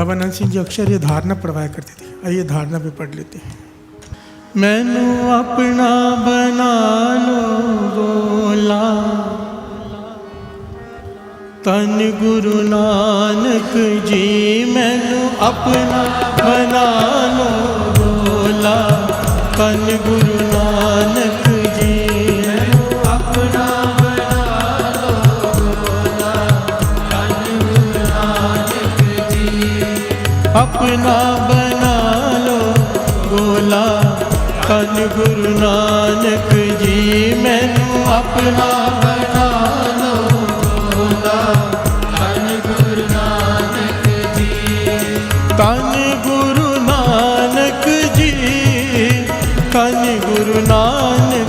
भवानंद सिंह जी अक्सर ये धारणा पढ़वाया करते थे। आइए धारणा भी पढ़ लेते हैं। मैनू अपना बना लो बोला। तन गुरु नानक जी मैनू अपना बना अपना बना लो बोला तन गुरु नानक जी मैनू अपना बना लो बोला तन गुरु नानक जी तन गुरु नानक जी तन गुरु नानक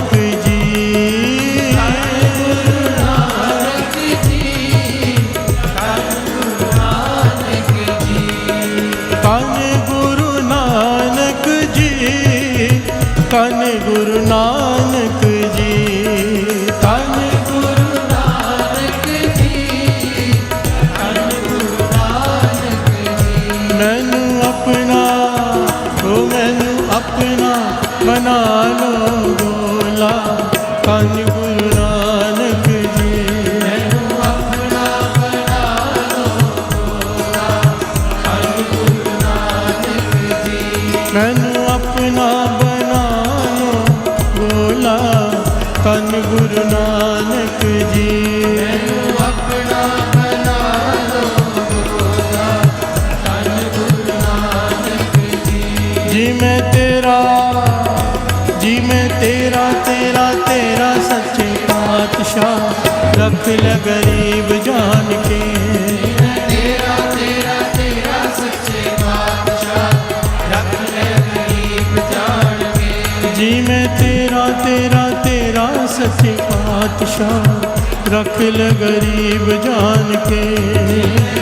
ਤਨ ਗੁਰੂ ਨਾਨਕ नानक जी। अपना जी मैं तेरा, जी मैं तेरा तेरा तेरा सच्चे पातशाह रख ल गरीब जान के तेरा तेरा तेरा सच्चे पातशाह रख ले गरीब जान के। जी मैं तेरा तेरा रियासत बादशाह रख ल गरीब जान के।